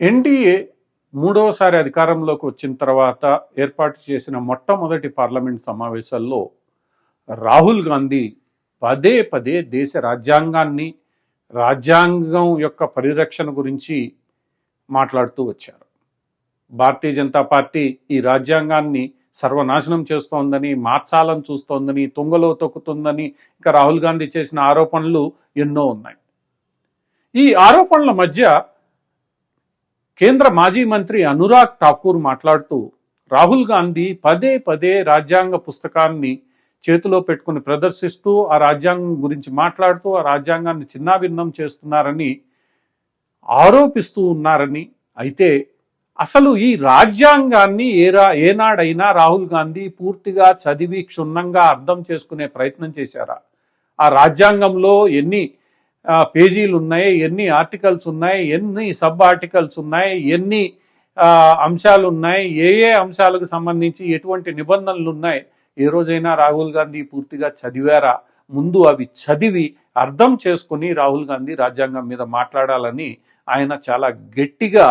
NDA మూడవసారి అధికారంలోకి వచ్చిన తర్వాత ఏర్పాటు చేసిన మొట్టమొదటి పార్లమెంట్ సమావేశాల్లో రాహుల్ గాంధీ పదే పదే దేశ రాజ్యాంగాన్ని రాజ్యాంగం యొక్క పరిరక్షణ గురించి మాట్లాడుతూ వచ్చారు. భారతీయ జనతా పార్టీ ఈ రాజ్యాంగాన్ని సర్వనాశనం చేస్తోందని మార్చాలని చూస్తోందని తుంగలో తొక్కుతుందని ఇంకా రాహుల్ గాంధీ చేసిన ఆరోపణలు ఎన్నో ఉన్నాయి. ఈ ఆరోపణల మధ్య కేంద్ర మాజీ మంత్రి అనురాగ్ ఠాకూర్ మాట్లాడుతూ రాహుల్ గాంధీ పదే పదే రాజ్యాంగ పుస్తకాన్ని చేతిలో పెట్టుకుని ప్రదర్శిస్తూ ఆ రాజ్యాంగం గురించి మాట్లాడుతూ ఆ రాజ్యాంగాన్ని చిన్నాభిన్నం చేస్తున్నారని ఆరోపిస్తూ ఉన్నారని. అయితే అసలు ఈ రాజ్యాంగాన్ని ఏరా ఏనాడైనా రాహుల్ గాంధీ పూర్తిగా చదివి క్షుణ్ణంగా అర్థం చేసుకునే ప్రయత్నం చేశారా? ఆ రాజ్యాంగంలో ఎన్ని పేజీలు ఉన్నాయి ఎన్ని ఆర్టికల్స్ ఉన్నాయి ఎన్ని సబ్ ఆర్టికల్స్ ఉన్నాయి ఎన్ని అంశాలు ఉన్నాయి ఏ ఏ అంశాలకు సంబంధించి ఎటువంటి నిబంధనలు ఉన్నాయి. ఏ రోజైనా రాహుల్ గాంధీ పూర్తిగా చదివారా? ముందు అవి చదివి అర్థం చేసుకుని రాహుల్ గాంధీ రాజ్యాంగం మీద మాట్లాడాలని ఆయన చాలా గట్టిగా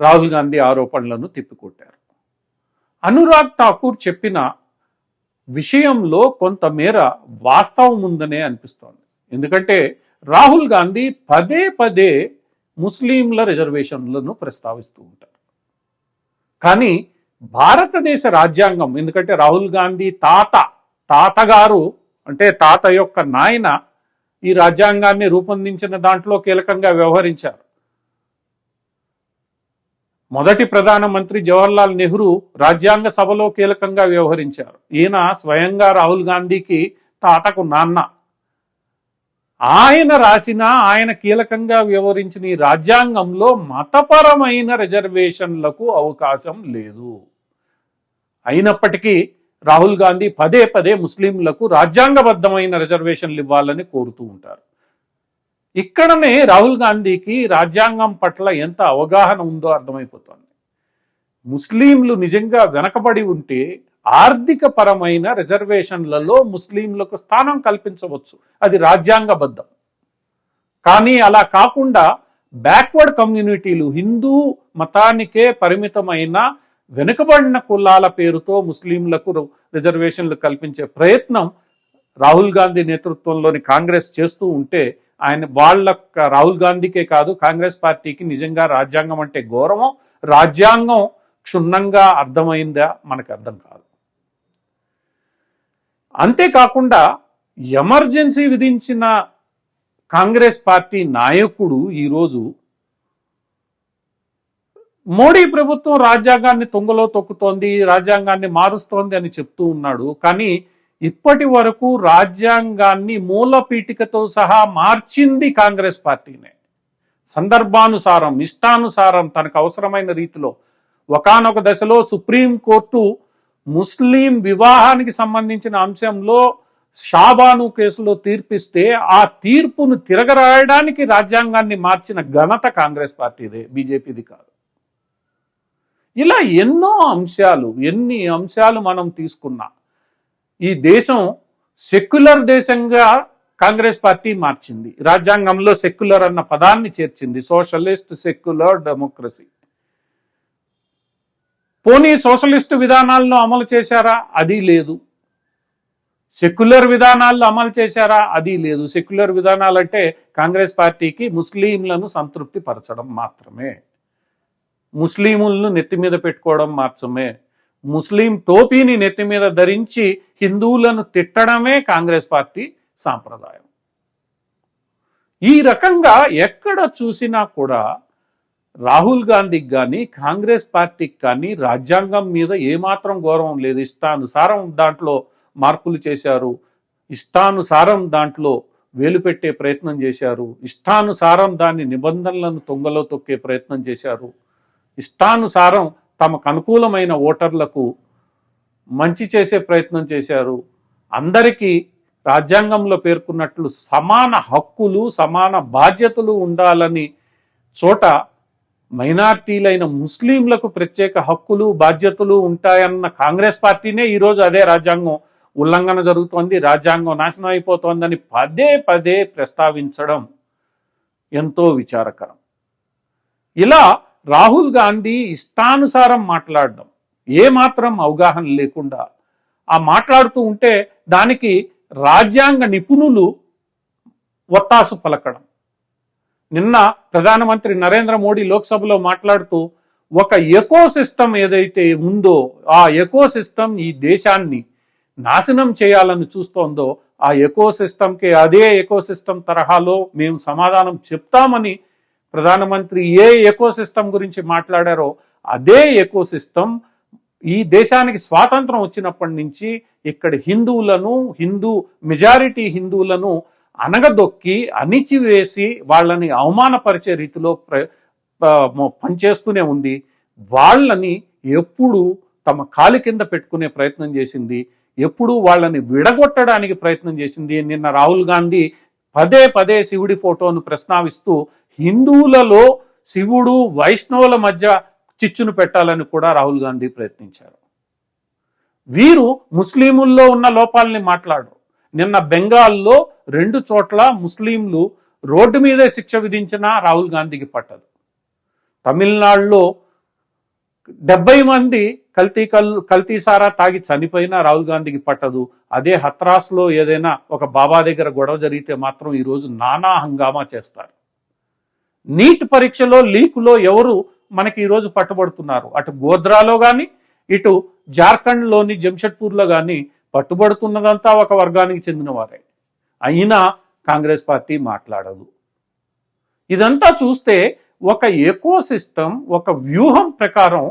రాహుల్ గాంధీ ఆరోపణలను తిప్పికొట్టారు. అనురాగ్ ఠాకూర్ చెప్పిన విషయంలో కొంతమేర వాస్తవం ఉందనే అనిపిస్తోంది. ఎందుకంటే రాహుల్ గాంధీ పదే పదే ముస్లింల రిజర్వేషన్లను ప్రస్తావిస్తూ ఉంటారు. కానీ భారతదేశ రాజ్యాంగం ఎందుకంటే రాహుల్ గాంధీ తాత తాతగారు అంటే తాత యొక్క నాయన ఈ రాజ్యాంగాన్ని రూపొందించిన దాంట్లో కీలకంగా వ్యవహరించారు. మొదటి ప్రధానమంత్రి జవహర్లాల్ నెహ్రూ రాజ్యాంగ సభలో కీలకంగా వ్యవహరించారు. ఈయన స్వయంగా రాహుల్ గాంధీకి తాతకు నాన్న ఆయన రాసిన ఆయన కీలకంగా వ్యవహరించిన ఈ రాజ్యాంగంలో మతపరమైన రిజర్వేషన్లకు అవకాశం లేదు. అయినప్పటికీ రాహుల్ గాంధీ పదే పదే ముస్లింలకు రాజ్యాంగబద్ధమైన రిజర్వేషన్లు ఇవ్వాలని కోరుతూ ఉంటారు. ఇక్కడనే రాహుల్ గాంధీకి రాజ్యాంగం పట్ల ఎంత అవగాహన ఉందో అర్థమైపోతుంది. ముస్లింలు నిజంగా వెనకబడి ఉంటే ఆర్థిక పరమైన రిజర్వేషన్లలో ముస్లింలకు స్థానం కల్పించవచ్చు. అది రాజ్యాంగబద్ధం. కానీ అలా కాకుండా బ్యాక్వర్డ్ కమ్యూనిటీలు హిందూ మతానికే పరిమితమైన వెనుకబడిన కులాల పేరుతో ముస్లింలకు రిజర్వేషన్లు కల్పించే ప్రయత్నం రాహుల్ గాంధీ నేతృత్వంలోని కాంగ్రెస్ చేస్తూ ఉంటే ఆయన వాళ్ళ రాహుల్ గాంధీకే కాదు కాంగ్రెస్ పార్టీకి నిజంగా రాజ్యాంగం అంటే గౌరవం. రాజ్యాంగం క్షుణ్ణంగా అర్థమైందా? మనకు అర్థం కాదు. అంతేకాకుండా ఎమర్జెన్సీ విధించిన కాంగ్రెస్ పార్టీ నాయకుడు ఈరోజు మోడీ ప్రభుత్వం రాజ్యాంగాన్ని తుంగలో తొక్కుతోంది రాజ్యాంగాన్ని మారుస్తోంది అని చెప్తూ ఉన్నాడు. కానీ ఇప్పటి వరకు రాజ్యాంగాన్ని మూలపీఠికతో సహా మార్చింది కాంగ్రెస్ పార్టీనే. సందర్భానుసారం ఇష్టానుసారం తనకు అవసరమైన రీతిలో ఒకానొక దశలో సుప్రీంకోర్టు ముస్లిం వివాహానికి సంబంధించిన అంశంలో షాబాను కేసులో తీర్పిస్తే ఆ తీర్పును తిరగరాయడానికి రాజ్యాంగాన్ని మార్చిన ఘనత కాంగ్రెస్ పార్టీదే బీజేపీది కాదు. ఇలా ఎన్నో అంశాలు ఎన్ని అంశాలు మనం తీసుకున్నా ఈ దేశం సెక్యులర్ దేశంగా కాంగ్రెస్ పార్టీ మార్చింది. రాజ్యాంగంలో సెక్యులర్ అన్న పదాన్ని చేర్చింది. Socialist secular democracy. పోనీ సోషలిస్ట్ విధానాలను అమలు చేశారా? అది లేదు. సెక్యులర్ విధానాలను అమలు చేశారా? అది లేదు. సెక్యులర్ విధానాలు అంటే కాంగ్రెస్ పార్టీకి ముస్లింలను సంతృప్తి పరచడం మాత్రమే. ముస్లిములను నెత్తి మీద పెట్టుకోవడం మాత్రమే. ముస్లిం టోపీని నెత్తి మీద ధరించి హిందువులను తిట్టడమే కాంగ్రెస్ పార్టీ సాంప్రదాయం. ఈ రకంగా ఎక్కడ చూసినా కూడా రాహుల్ గాంధీకి కానీ కాంగ్రెస్ పార్టీకి కానీ రాజ్యాంగం మీద ఏమాత్రం గౌరవం లేదు. ఇష్టానుసారం దాంట్లో మార్పులు చేశారు. ఇష్టానుసారం దాంట్లో వేలు పెట్టే ప్రయత్నం చేశారు. ఇష్టానుసారం దాని నిబంధనలను తొంగలో తొక్కే ప్రయత్నం చేశారు. ఇష్టానుసారం తమకు అనుకూలమైన ఓటర్లకు మంచి చేసే ప్రయత్నం చేశారు. అందరికీ రాజ్యాంగంలో పేర్కొన్నట్లు సమాన హక్కులు సమాన బాధ్యతలు ఉండాలని చోట మైనార్టీలైన ముస్లింలకు ప్రత్యేక హక్కులు బాధ్యతలు ఉంటాయన్న కాంగ్రెస్ పార్టీనే ఈరోజు అదే రాజ్యాంగం ఉల్లంఘన జరుగుతోంది రాజ్యాంగం నాశనం అయిపోతోందని పదే పదే ప్రస్తావించడం ఎంతో విచారకరం. ఇలా రాహుల్ గాంధీ ఇష్టానుసారం మాట్లాడడం ఏమాత్రం అవగాహన లేకుండా ఆ మాట్లాడుతూ ఉంటే దానికి రాజ్యాంగ నిపుణులు ఒత్తాసు పలకడం. నిన్న ప్రధానమంత్రి నరేంద్ర మోడీ లోక్సభలో మాట్లాడుతూ ఒక ఎకో సిస్టమ్ ఏదైతే ఉందో ఆ ఎకో సిస్టమ్ ఈ దేశాన్ని నాశనం చేయాలని చూస్తోందో ఆ ఎకో సిస్టమ్కి అదే ఎకో సిస్టమ్ తరహాలో మేము సమాధానం చెప్తామని ప్రధానమంత్రి ఏ ఎకో సిస్టమ్ గురించి మాట్లాడారో అదే ఎకో సిస్టమ్ ఈ దేశానికి స్వాతంత్రం వచ్చినప్పటి నుంచి ఇక్కడ హిందువులను హిందూ మెజారిటీ హిందువులను అనగదొక్కి అణిచివేసి వాళ్ళని అవమానపరిచే రీతిలో ప్ర పనిచేస్తూనే ఉంది. వాళ్ళని ఎప్పుడు తమ కాలి కింద పెట్టుకునే ప్రయత్నం చేసింది. ఎప్పుడు వాళ్ళని విడగొట్టడానికి ప్రయత్నం చేసింది. నిన్న రాహుల్ గాంధీ పదే పదే శివుడి ఫోటోను ప్రస్తావిస్తూ హిందువులలో శివుడు వైష్ణవుల మధ్య చిచ్చును పెట్టాలని కూడా రాహుల్ గాంధీ ప్రయత్నించారు. వీరు ముస్లిముల్లో ఉన్న లోపాలని మాట్లాడరు. నిన్న బెంగాల్లో రెండు చోట్ల ముస్లింలు రోడ్డు మీదే శిక్ష విధించినా రాహుల్ గాంధీకి పట్టదు. తమిళనాడులో డెబ్బై మంది కల్తీ కల్ కల్తీ సారా తాగి చనిపోయినా రాహుల్ గాంధీకి పట్టదు. అదే హత్రాస్లో ఏదైనా ఒక బాబా దగ్గర గొడవ జరిగితే మాత్రం ఈరోజు నానా హంగామా చేస్తారు. నీట్ పరీక్షలో లీకులో ఎవరు మనకి ఈరోజు పట్టబడుతున్నారు? అటు గోద్రాలో కానీ ఇటు జార్ఖండ్లోని జంషెడ్పూర్లో కానీ పట్టుబడుతున్నదంతా ఒక వర్గానికి చెందినవారే. అయినా కాంగ్రెస్ పార్టీ మాట్లాడదు. ఇదంతా చూస్తే ఒక ఎకో సిస్టమ్ ఒక వ్యూహం ప్రకారం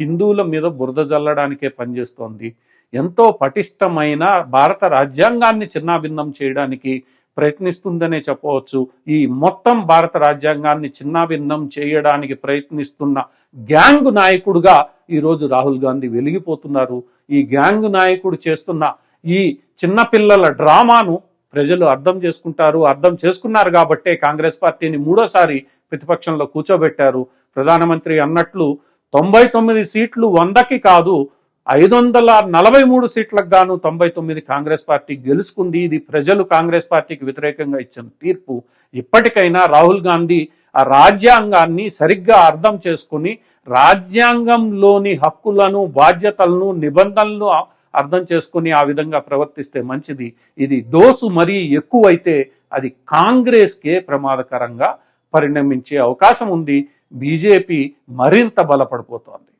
హిందువుల మీద బురద జల్లడానికే పనిచేస్తోంది. ఎంతో పటిష్టమైన భారత రాజ్యాంగాన్ని చిన్నాభిన్నం చేయడానికి ప్రయత్నిస్తుందనే చెప్పవచ్చు. ఈ మొత్తం భారత రాజ్యాంగాన్ని చిన్నాభిన్నం చేయడానికి ప్రయత్నిస్తున్న గ్యాంగ్ నాయకుడుగా ఈరోజు రాహుల్ గాంధీ వెలిగిపోతున్నారు. ఈ గ్యాంగ్ నాయకుడు చేస్తున్న ఈ చిన్నపిల్లల డ్రామాను ప్రజలు అర్థం చేసుకుంటారు అర్థం చేసుకున్నారు కాబట్టే కాంగ్రెస్ పార్టీని మూడోసారి ప్రతిపక్షంలో కూర్చోబెట్టారు. ప్రధానమంత్రి అన్నట్లు తొంభై తొమ్మిది సీట్లు వందకి కాదు ఐదు వందల నలభై మూడు సీట్లకు గాను తొంభై తొమ్మిది కాంగ్రెస్ పార్టీ గెలుచుకుంది. ఇది ప్రజలు కాంగ్రెస్ పార్టీకి వ్యతిరేకంగా ఇచ్చిన తీర్పు. ఇప్పటికైనా రాహుల్ గాంధీ ఆ రాజ్యాంగాన్ని సరిగ్గా అర్థం చేసుకుని రాజ్యాంగంలోని హక్కులను బాధ్యతలను నిబంధనలను అర్థం చేసుకుని ఆ విధంగా ప్రవర్తిస్తే మంచిది. ఇది దోసు మరీ ఎక్కువైతే అది కాంగ్రెస్కే ప్రమాదకరంగా పరిణమించే అవకాశం ఉంది. బీజేపీ మరింత బలపడిపోతోంది.